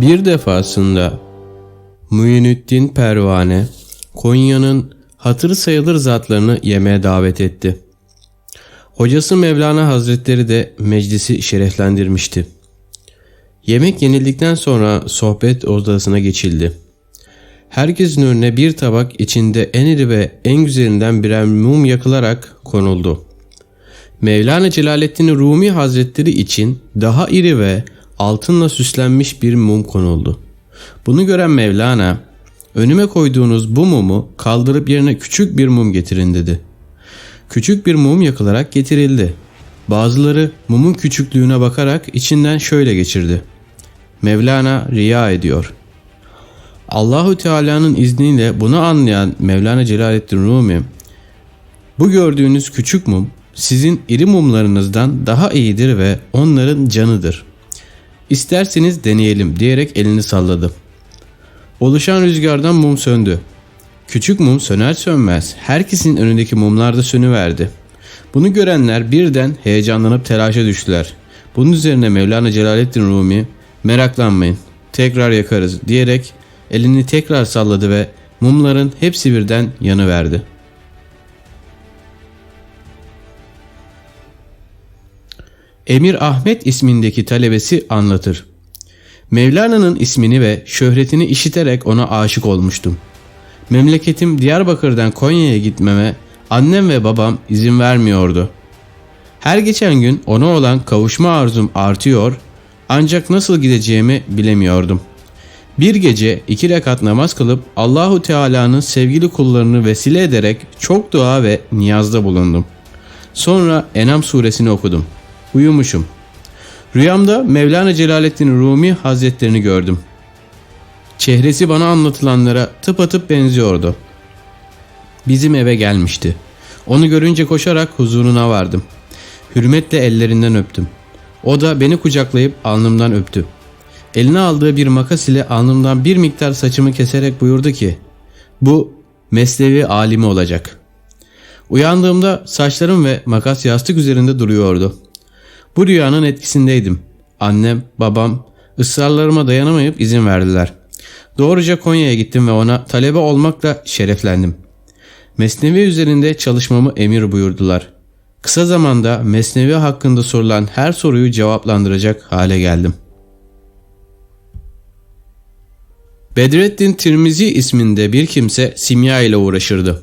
Bir defasında Muhyiddin Pervane Konya'nın hatır sayılır zatlarını yemeğe davet etti. Hocası Mevlana Hazretleri de meclisi şereflendirmişti. Yemek yenildikten sonra sohbet odasına geçildi. Herkesin önüne bir tabak içinde en iri ve en güzelinden birer mum yakılarak konuldu. Mevlana Celaleddin Rumi Hazretleri için daha iri ve altınla süslenmiş bir mum konuldu. Bunu gören Mevlana, önüme koyduğunuz bu mumu kaldırıp yerine küçük bir mum getirin dedi. Küçük bir mum yakılarak getirildi. Bazıları mumun küçüklüğüne bakarak içinden şöyle geçirdi. Mevlana riya ediyor. Allahu Teala'nın izniyle bunu anlayan Mevlana Celaleddin Rumi, bu gördüğünüz küçük mum sizin iri mumlarınızdan daha iyidir ve onların canıdır. İsterseniz deneyelim diyerek elini salladı. Oluşan rüzgardan mum söndü. Küçük mum söner sönmez herkesin önündeki mumlar da sönüverdi. Bunu görenler birden heyecanlanıp telaşa düştüler. Bunun üzerine Mevlana Celaleddin Rumi meraklanmayın tekrar yakarız diyerek elini tekrar salladı ve mumların hepsi birden yanıverdi. Emir Ahmet ismindeki talebesi anlatır. Mevlana'nın ismini ve şöhretini işiterek ona aşık olmuştum. Memleketim Diyarbakır'dan Konya'ya gitmeme annem ve babam izin vermiyordu. Her geçen gün ona olan kavuşma arzum artıyor ancak nasıl gideceğimi bilemiyordum. Bir gece iki rekat namaz kılıp Allahu Teala'nın sevgili kullarını vesile ederek çok dua ve niyazda bulundum. Sonra Enam suresini okudum. Uyumuşum. Rüyamda Mevlana Celaleddin Rumi Hazretlerini gördüm. Çehresi bana anlatılanlara tıpatıp benziyordu. Bizim eve gelmişti. Onu görünce koşarak huzuruna vardım. Hürmetle ellerinden öptüm. O da beni kucaklayıp alnımdan öptü. Eline aldığı bir makas ile alnımdan bir miktar saçımı keserek buyurdu ki bu meslevi alimi olacak. Uyandığımda saçlarım ve makas yastık üzerinde duruyordu. Bu rüyanın etkisindeydim. Annem, babam ısrarlarıma dayanamayıp izin verdiler. Doğruca Konya'ya gittim ve ona talebe olmakla şereflendim. Mesnevi üzerinde çalışmamı emir buyurdular. Kısa zamanda Mesnevi hakkında sorulan her soruyu cevaplandıracak hale geldim. Bedrettin Tirmizi isminde bir kimse simya ile uğraşırdı.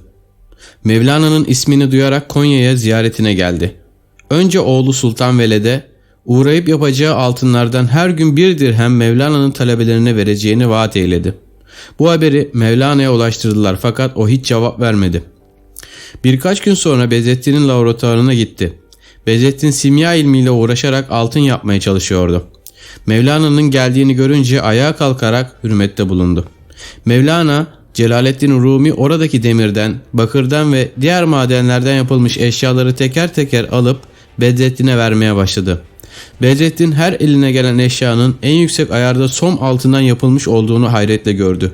Mevlana'nın ismini duyarak Konya'ya ziyaretine geldi. Önce oğlu Sultan Veled'e uğrayıp yapacağı altınlardan her gün bir dirhem Mevlana'nın talebelerine vereceğini vaat eyledi. Bu haberi Mevlana'ya ulaştırdılar fakat o hiç cevap vermedi. Birkaç gün sonra Bezettin'in laboratuvarına gitti. Bezettin simya ilmiyle uğraşarak altın yapmaya çalışıyordu. Mevlana'nın geldiğini görünce ayağa kalkarak hürmette bulundu. Mevlana Celaleddin Rumi oradaki demirden, bakırdan ve diğer madenlerden yapılmış eşyaları teker teker alıp Bedrettin'e vermeye başladı. Bedrettin her eline gelen eşyanın en yüksek ayarda som altından yapılmış olduğunu hayretle gördü.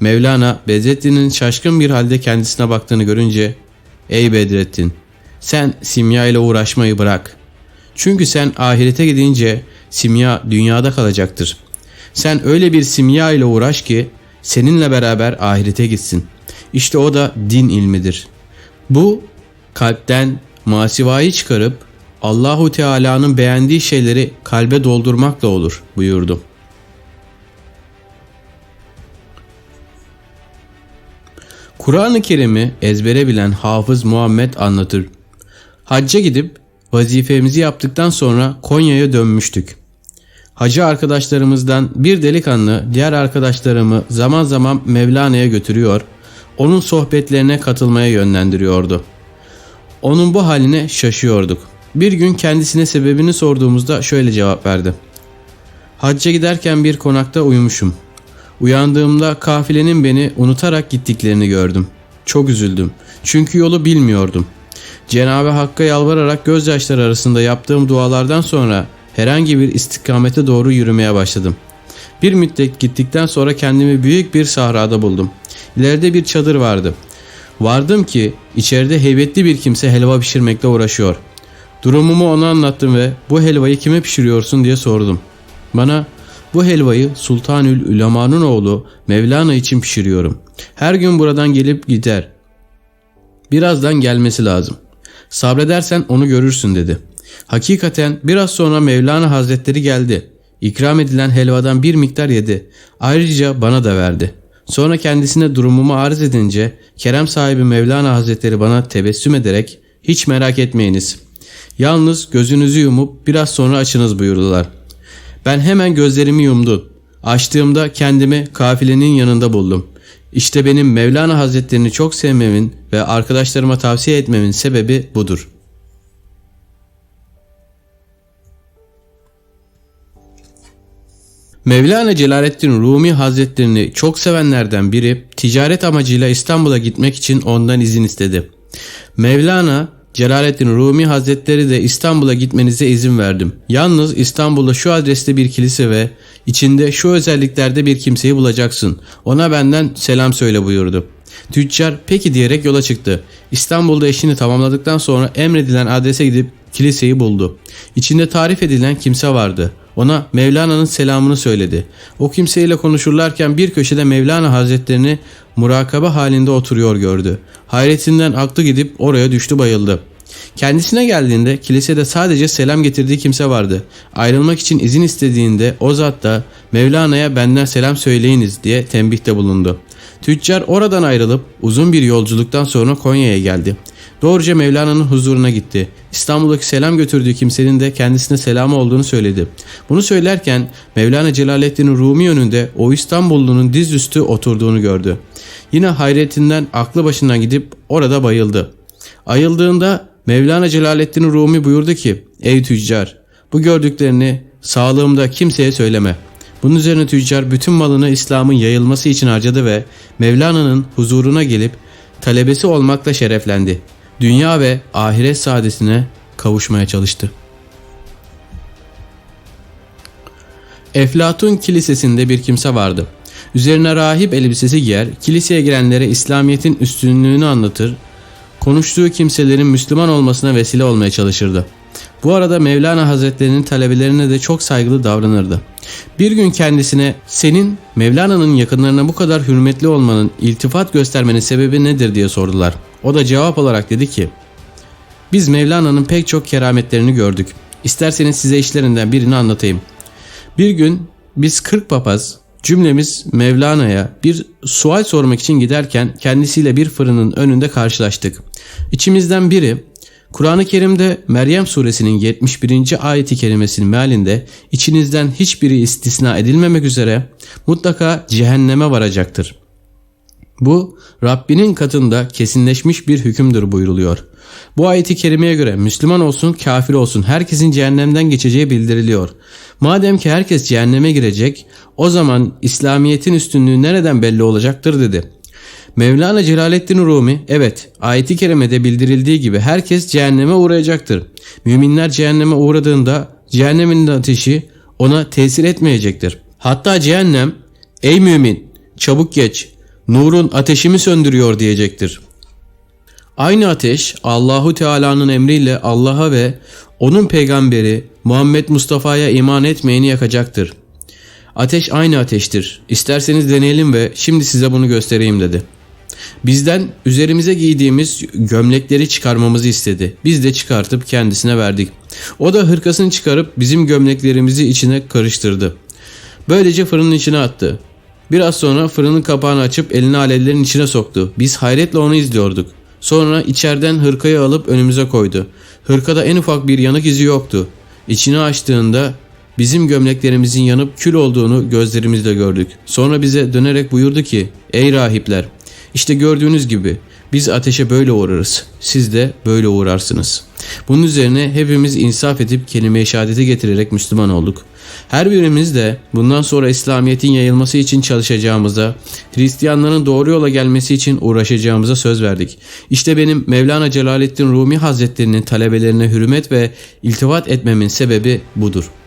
Mevlana Bedrettin'in şaşkın bir halde kendisine baktığını görünce ''Ey Bedrettin sen simya ile uğraşmayı bırak. Çünkü sen ahirete gidince simya dünyada kalacaktır. Sen öyle bir simya ile uğraş ki seninle beraber ahirete gitsin. İşte o da din ilmidir. Bu kalpten masivayı çıkarıp Allahu Teala'nın beğendiği şeyleri kalbe doldurmakla olur buyurdu. Kur'an-ı Kerim'i ezbere bilen Hafız Muhammed anlatır. Hacca gidip vazifemizi yaptıktan sonra Konya'ya dönmüştük. Hacı arkadaşlarımızdan bir delikanlı diğer arkadaşlarımı zaman zaman Mevlana'ya götürüyor, onun sohbetlerine katılmaya yönlendiriyordu. Onun bu haline şaşıyorduk. Bir gün kendisine sebebini sorduğumuzda şöyle cevap verdi. Hacca giderken bir konakta uyumuşum. Uyandığımda kafilenin beni unutarak gittiklerini gördüm. Çok üzüldüm. Çünkü yolu bilmiyordum. Cenab-ı Hakk'a yalvararak gözyaşları arasında yaptığım dualardan sonra herhangi bir istikamete doğru yürümeye başladım. Bir müddet gittikten sonra kendimi büyük bir sahrada buldum. İleride bir çadır vardı. Vardım ki içeride heybetli bir kimse helva pişirmekle uğraşıyor. Durumumu ona anlattım ve bu helvayı kime pişiriyorsun diye sordum. Bana Bu helvayı Sultanül Ülema'nın oğlu Mevlana için pişiriyorum. Her gün buradan gelip gider. Birazdan gelmesi lazım. Sabredersen onu görürsün dedi. Hakikaten biraz sonra Mevlana Hazretleri geldi. İkram edilen helvadan bir miktar yedi. Ayrıca bana da verdi. Sonra kendisine durumumu arz edince Kerem sahibi Mevlana Hazretleri bana tebessüm ederek hiç merak etmeyiniz. Yalnız gözünüzü yumup biraz sonra açınız buyurdular. Ben hemen gözlerimi yumdum. Açtığımda kendimi kafilenin yanında buldum. İşte benim Mevlana Hazretlerini çok sevmemin ve arkadaşlarıma tavsiye etmemin sebebi budur. Mevlana Celaleddin Rumi Hazretlerini çok sevenlerden biri ticaret amacıyla İstanbul'a gitmek için ondan izin istedi. Mevlana Celaleddin Rumi Hazretleri de İstanbul'a gitmenize izin verdim. Yalnız İstanbul'da şu adreste bir kilise ve içinde şu özelliklerde bir kimseyi bulacaksın. Ona benden selam söyle buyurdu. Tüccar peki diyerek yola çıktı. İstanbul'da işini tamamladıktan sonra emredilen adrese gidip kiliseyi buldu. İçinde tarif edilen kimse vardı. Ona Mevlana'nın selamını söyledi. O kimseyle konuşurlarken bir köşede Mevlana Hazretlerini murakabe halinde oturuyor gördü. Hayretinden aklı gidip oraya düştü bayıldı. Kendisine geldiğinde kilisede sadece selam getirdiği kimse vardı. Ayrılmak için izin istediğinde o zat da Mevlana'ya benden selam söyleyiniz diye tembihte bulundu. Tüccar oradan ayrılıp uzun bir yolculuktan sonra Konya'ya geldi. Doğruca Mevlana'nın huzuruna gitti. İstanbul'daki selam götürdüğü kimsenin de kendisine selamı olduğunu söyledi. Bunu söylerken Mevlana Celaleddin Rumi önünde o İstanbullunun dizüstü oturduğunu gördü. Yine hayretinden aklı başından gidip orada bayıldı. Ayıldığında Mevlana Celaleddin Rumi buyurdu ki Ey tüccar bu gördüklerini sağlığımda kimseye söyleme. Bunun üzerine tüccar bütün malını İslam'ın yayılması için harcadı ve Mevlana'nın huzuruna gelip talebesi olmakla şereflendi. Dünya ve ahiret saadetine kavuşmaya çalıştı. Eflatun Kilisesi'nde bir kimse vardı. Üzerine rahip elbisesi giyer, kiliseye girenlere İslamiyet'in üstünlüğünü anlatır, konuştuğu kimselerin Müslüman olmasına vesile olmaya çalışırdı. Bu arada Mevlana Hazretlerinin talebelerine de çok saygılı davranırdı. Bir gün kendisine senin Mevlana'nın yakınlarına bu kadar hürmetli olmanın, iltifat göstermenin sebebi nedir diye sordular. O da cevap olarak dedi ki biz Mevlana'nın pek çok kerametlerini gördük. İsterseniz size işlerinden birini anlatayım. Bir gün biz 40 papaz cümlemiz Mevlana'ya bir sual sormak için giderken kendisiyle bir fırının önünde karşılaştık. İçimizden biri Kur'an-ı Kerim'de Meryem suresinin 71. ayeti kerimesinin mealinde içinizden hiçbiri istisna edilmemek üzere mutlaka cehenneme varacaktır. Bu Rabbinin katında kesinleşmiş bir hükümdür buyruluyor. Bu ayeti kerimeye göre Müslüman olsun kafir olsun herkesin cehennemden geçeceği bildiriliyor. Madem ki herkes cehenneme girecek o zaman İslamiyet'in üstünlüğü nereden belli olacaktır dedi. Mevlana Celaleddin Rumi evet ayeti kerimede bildirildiği gibi herkes cehenneme uğrayacaktır. Müminler cehenneme uğradığında cehennemin ateşi ona tesir etmeyecektir. Hatta cehennem ey mümin çabuk geç nurun ateşimi söndürüyor diyecektir. Aynı ateş Allahu Teala'nın emriyle Allah'a ve onun peygamberi Muhammed Mustafa'ya iman etmeyeni yakacaktır. Ateş aynı ateştir. İsterseniz deneyelim ve şimdi size bunu göstereyim dedi. Bizden üzerimize giydiğimiz gömlekleri çıkarmamızı istedi. Biz de çıkartıp kendisine verdik. O da hırkasını çıkarıp bizim gömleklerimizi içine karıştırdı. Böylece fırının içine attı. Biraz sonra fırının kapağını açıp elini alevlerin içine soktu. Biz hayretle onu izliyorduk. Sonra içeriden hırkayı alıp önümüze koydu. Hırkada en ufak bir yanık izi yoktu. İçini açtığında bizim gömleklerimizin yanıp kül olduğunu gözlerimizle gördük. Sonra bize dönerek buyurdu ki ''Ey rahipler işte gördüğünüz gibi biz ateşe böyle uğrarız. Siz de böyle uğrarsınız. Bunun üzerine hepimiz insaf edip kelime-i şehadeti getirerek Müslüman olduk. Her birimiz de bundan sonra İslamiyet'in yayılması için çalışacağımıza, Hristiyanların doğru yola gelmesi için uğraşacağımıza söz verdik. İşte benim Mevlana Celaleddin Rumi Hazretlerinin talebelerine hürmet ve iltifat etmemin sebebi budur.''